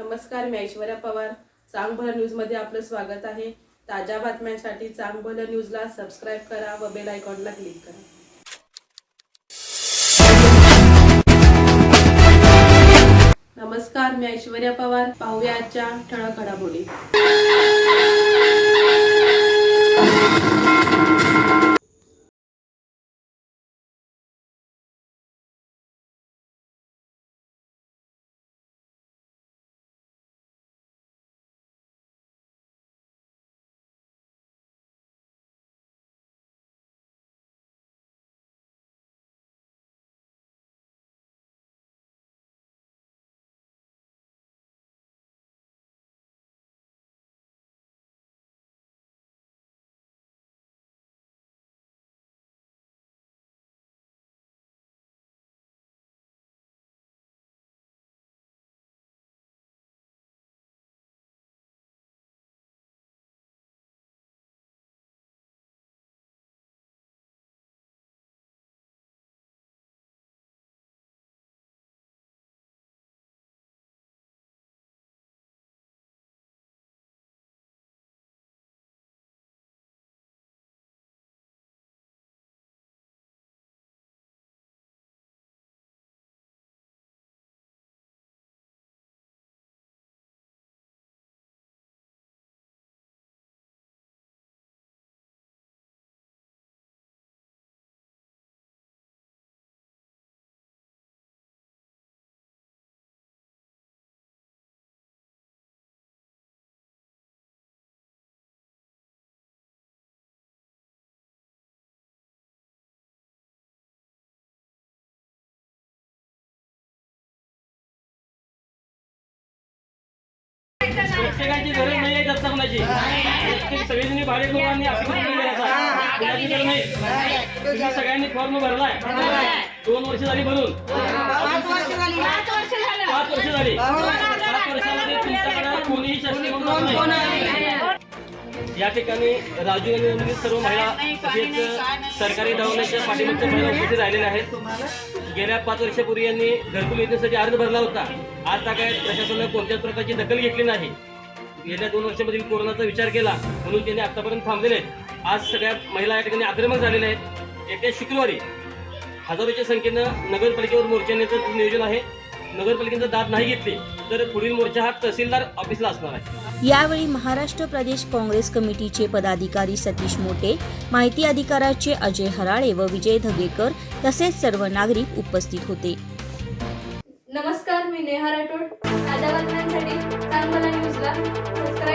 नमस्कार मी ऐश्वर्या पवार. चांगभलं न्यूजमध्ये आपलं स्वागत आहे. ताज्या बातम्यांसाठी चांगभलं न्यूजला सबस्क्राईब करा व बेल आयकॉनला क्लिक करा. नमस्कार मी ऐश्वर्या पवार. पाहूया आजच्या ठळक घडामोडी. प्रत्येक सगळेजणी नाही. तुम्ही सगळ्यांनी फॉर्म भरलाय. दोन वर्ष झाली भरून. पाच वर्ष झाली. पाच वर्ष झाली. पाच वर्षामध्ये तुमच्याकडे कोणीही शासकीय या ठिकाणी राजू यांनी नोंदणीत सर्व महिला तसेच सरकारी दवाखान्याच्या पाठीमागच्या महिला उपस्थित राहिलेल्या आहेत. गेल्या पाच वर्षापूर्वी यांनी घरकुल योजनेसाठी अर्ज भरला होता. आता काय प्रशासनाने कोणत्याच प्रकारची दखल घेतली नाही. गेल्या दोन वर्षामध्ये कोरोनाचा विचार केला म्हणून त्यांनी आतापर्यंत थांबलेले आहेत. आज सगळ्या महिला या ठिकाणी आक्रमक झालेल्या आहेत. येत्या शुक्रवारी हजारोच्या संख्येनं नगरपालिकेवर मोर्चा नेण्याचं नियोजन आहे नगरपालिकेचं दाद नाही घेतली तर पुढील मोर्चा हा तहसीलदार ऑफिसला असणार आहे. यावेळी महाराष्ट्र प्रदेश काँग्रेस कमिटीचे पदाधिकारी सतीश मोटे माहिती अधिकाराचे अजय हराळे व विजय धगेकर तसेच सर्व नागरिक उपस्थित होते. नमस्कार मी नेहा राठोड. ताज्या बातम्यांसाठी चांगला न्यूजला सबस्क्राईब